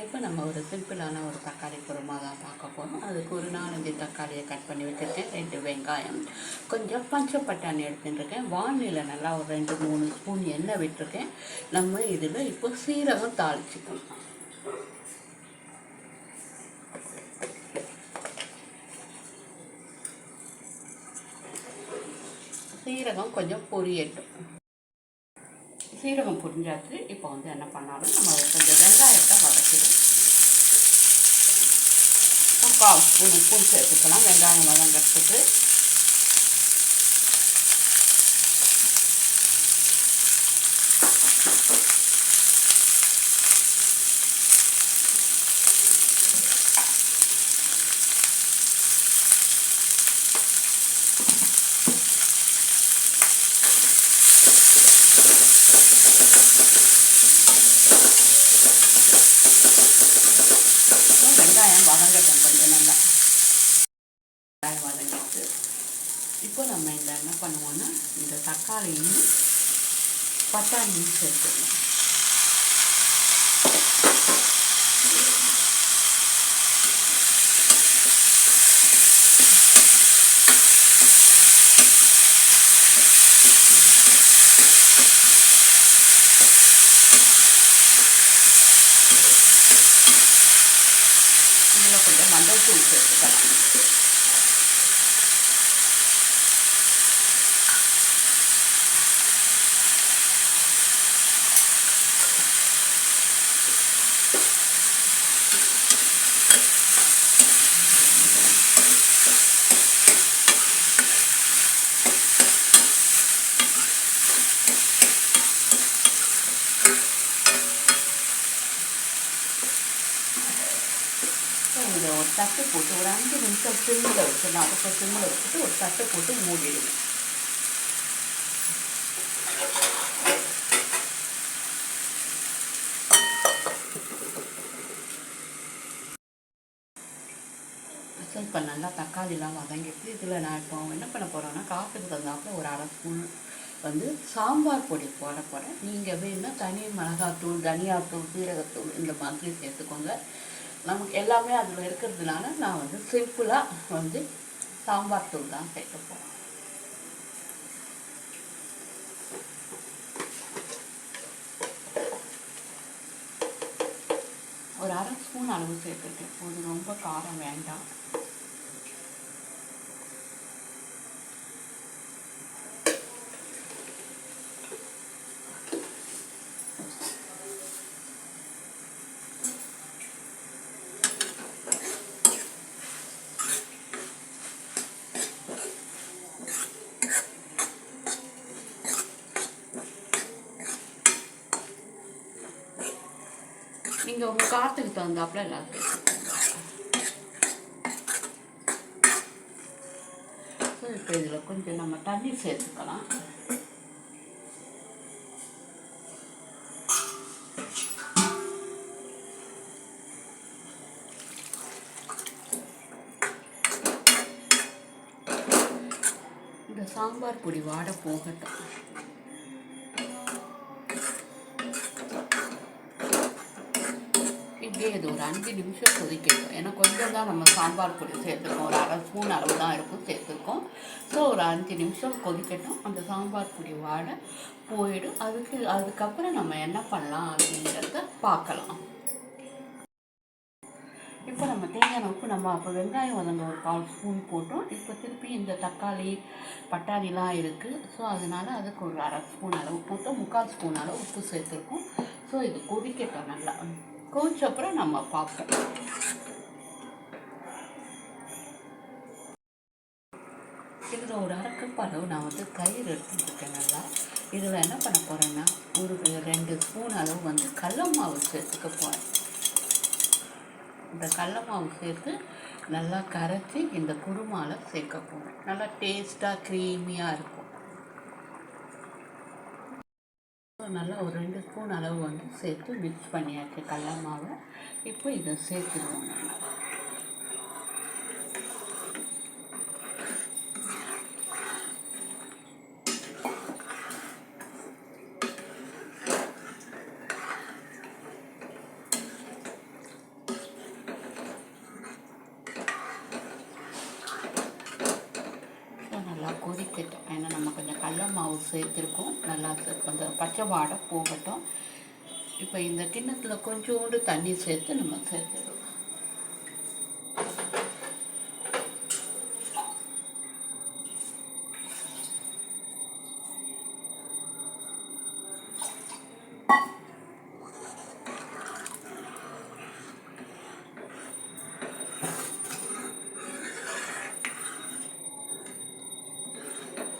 இப்போ நம்ம ஒரு சிம்பிளான ஒரு தக்காளி குருமா தான் பார்க்க போகிறோம் அதுக்கு ஒரு நாலஞ்சு தக்காளியை கட் பண்ணி வச்சுருக்கேன். ரெண்டு வெங்காயம். கொஞ்சம் பஞ்ச பட்டாணி எடுத்துட்டுருக்கேன். வானிலை நல்லா ஒரு ரெண்டு மூணு ஸ்பூன் எண்ணெய் விட்டுருக்கேன். நம்ம இதில் இப்போ சீரகம் தாளிச்சுக்கணும் சீரகம் கொஞ்சம் பொரியட்டும். சீரகம் புரிஞ்சாச்சு. இப்போ வந்து என்ன பண்ணாலும் நம்ம கொஞ்சம் வெங்காயத்தை வதக்கிடுவோம். முக்கால் ஸ்பூன் உப்பு சேர்த்துக்கலாம். வெங்காயம் வதங்கிறதுக்கு வெங்காயம் வதங்கட்டும் கொஞ்சம் நல்லா வெங்காயம் வதங்கிட்டு இப்போ நம்ம இந்த என்ன பண்ணுவோம்னா இந்த தக்காளியும் பட்டாணியும் சேர்த்துக்கலாம் இதில் கொஞ்சம் மஞ்சள் தூள் சேர்த்துக்கலாம் இதை ஒரு தட்டு போட்டு ஒரு அஞ்சு நிமிஷம் சிம்மில் வச்சிடலாம் அதுக்கு சிம்மில் வச்சுட்டு ஒரு தட்டு போட்டு மூடிடுங்க இப்போ நல்லா தக்காளிலாம் வதங்கிட்டு இதில் நான் இப்போ என்ன பண்ண போகிறேன்னா காற்றுக்கு தகுந்தாப்பில் ஒரு அரை ஸ்பூன் வந்து சாம்பார் பொடி போட போகிறேன் நீங்கள் வேணுன்னா தனி மிளகாத்தூள் தனியாத்தூள் சீரகத்தூள் இந்த மாதிரி சேர்த்துக்கோங்க நமக்கு எல்லாமே அதில் இருக்கிறதுனால நான் வந்து சிம்பிளாக வந்து சாம்பார் தூள் தான் சேர்க்க போகிறேன் ஒரு அரை ஸ்பூன் அளவு சேர்த்துருக்கேன். போது ரொம்ப காரம் வேண்டாம். நீங்கள் உங்கள் காற்றுக்கு தகுந்தாப்புல எல்லாம் ஸோ இப்போ இதில் கொஞ்சம் நம்ம தண்ணி சேர்த்துக்கலாம். இந்த சாம்பார் பொடி வாட போகட்டும். அப்படியே இது ஒரு அஞ்சு நிமிஷம் கொதிக்கட்டும். ஏன்னா கொஞ்சம் தான் நம்ம சாம்பார் பொடி சேர்த்துருக்கோம் ஒரு அரை ஸ்பூன் அளவு தான் இருக்கும் சேர்த்துருக்கோம் ஸோ ஒரு அஞ்சு நிமிஷம் கொதிக்கட்டும். அந்த சாம்பார் பொடி வாட போயிடும். அதுக்கு அதுக்கப்புறம் நம்ம என்ன பண்ணலாம் அப்படிங்கிறத பார்க்கலாம். இப்போ நம்ம தேங்காய் உப்பு நம்ம அப்போ வெங்காயம் வதங்க ஒரு கால் ஸ்பூன் போட்டோம். இப்போ திருப்பி இந்த தக்காளி பட்டாணிலாம் இருக்குது ஸோ அதனால் அதுக்கு ஒரு அரை ஸ்பூன் அளவு போட்டோம். முக்கால் ஸ்பூன் அளவு உப்பு சேர்த்துருக்கோம். ஸோ இது கொதிக்கட்டும் நல்லா. கூச்ச அப்புறம் நம்ம பார்ப்போம். இதில் ஒரு அரை அளவு நான் வந்து தயிர் எடுத்துருக்கேன் நல்லா. இதில் என்ன பண்ண போகிறேன்னா ஒரு ரெண்டு ஸ்பூன் அளவு வந்து கடல மாவு சேர்த்துக்க போகிறேன் இந்த கடல மாவு சேர்த்து நல்லா கரைச்சி இந்த குருமாவில் சேர்க்க போகிறேன் நல்லா டேஸ்ட்டாக க்ரீமியாக இருக்கும். நல்லா ஒரு ரெண்டு ஸ்பூன் அளவு வந்து சேர்த்து மிக்ஸ் பண்ணியாச்சு கடல மாவை. இப்போ இதை சேர்த்துடுவோம் நல்லா கொதிக்கட்டும். ஏன்னா நமக்கு மாவு சேர்த்துருக்கோம். நல்லா சே- கொஞ்சம் பச்சை வாடை போகட்டும். இப்போ இந்த கிண்ணத்தில் கொஞ்சோண்டு தண்ணி சேர்த்து நம்ம சேர்த்துடுவோம்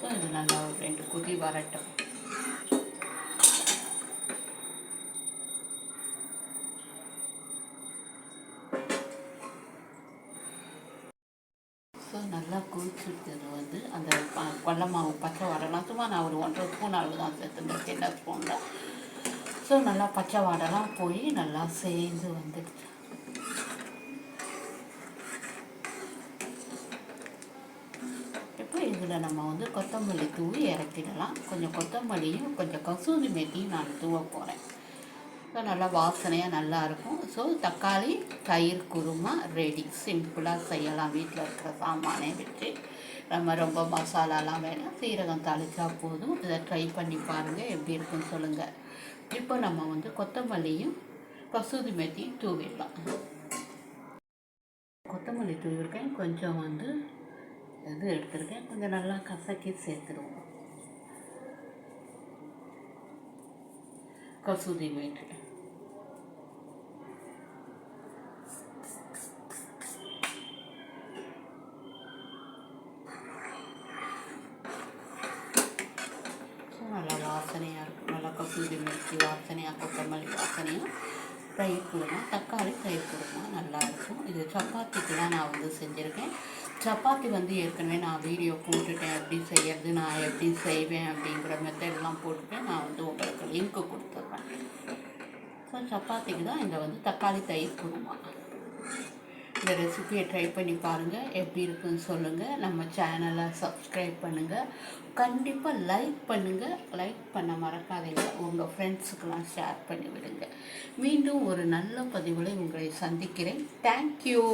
ஸோ இது நல்லா ஒரு ரெண்டு கொதி வரட்டும். ஸோ நல்லா குளிச்சுட்டது வந்து அந்த கொல்லமாவு மாவு பச்சை வாடெல்லாம் சும்மா நான் ஒரு ஒன்றரை ஸ்பூன் அளவு தான் சேர்த்துருந்தேன் சின்ன ஸ்பூனில் ஸோ நல்லா பச்சை வாடலாம் போய் நல்லா சேர்ந்து வந்துடுச்சு இப்போ இதில் நம்ம வந்து கொத்தமல்லி தூவி இறக்கிடலாம். கொஞ்சம் கொத்தமல்லியும் கொஞ்சம் கசூரி மேத்தியும் நான் தூவ போகிறேன் ஸோ நல்லா வாசனையாக நல்லா இருக்கும். ஸோ தக்காளி தயிர் குருமா ரெடி சிம்பிளாக செய்யலாம் வீட்டில் இருக்கிற சாமானே வச்சு. நம்ம ரொம்ப மசாலாலாம் வேணாம். சீரகம் தாளிச்சா போதும். இதை ட்ரை பண்ணி பாருங்கள் எப்படி இருக்குன்னு சொல்லுங்கள் இப்போ நம்ம வந்து கொத்தமல்லியும் கசூதி மேத்தியும் தூவிடலாம். கொத்தமல்லி தூவிருக்கேன் கொஞ்சம் வந்து இது எடுத்திருக்கேன். கொஞ்சம் நல்லா கசக்கி சேர்த்துருவோம். கசூரி மேட்டு ஸோ நல்லா வாசனையாக இருக்கும். நல்லா கசூரி மிர்ச்சி வாசனையாக கொத்தமல்லி வாசனையாக தயிர் குருமா தக்காளி தயிர் குருமா நல்லா இருக்கும். இது சப்பாத்திக்கு தான் நான் வந்து செஞ்சுருக்கேன். சப்பாத்தி வந்து ஏற்கனவே நான் வீடியோ போட்டுட்டேன். எப்படி செய்யறது நான் எப்படி செய்வேன் அப்படிங்கிற மெத்தட்லாம் போட்டுட்டேன். நான் வந்து உங்களுக்கு லிங்க்கு கொடுத்துட்றேன் ஸோ சப்பாத்திக்கு தான் இந்த வந்து தக்காளி தயிர் குருமா. இந்த ரெசிபியை ட்ரை பண்ணி பாருங்கள் எப்படி இருக்குன்னு சொல்லுங்கள் நம்ம சேனலை சப்ஸ்கிரைப் பண்ணுங்கள் கண்டிப்பாக லைக் பண்ணுங்கள் லைக் பண்ண மறக்காதீங்க. உங்கள் ஃப்ரெண்ட்ஸுக்கெல்லாம் ஷேர் பண்ணி விடுங்க மீண்டும் ஒரு நல்ல பதிவில் உங்களை சந்திக்கிறேன். தேங்க்யூ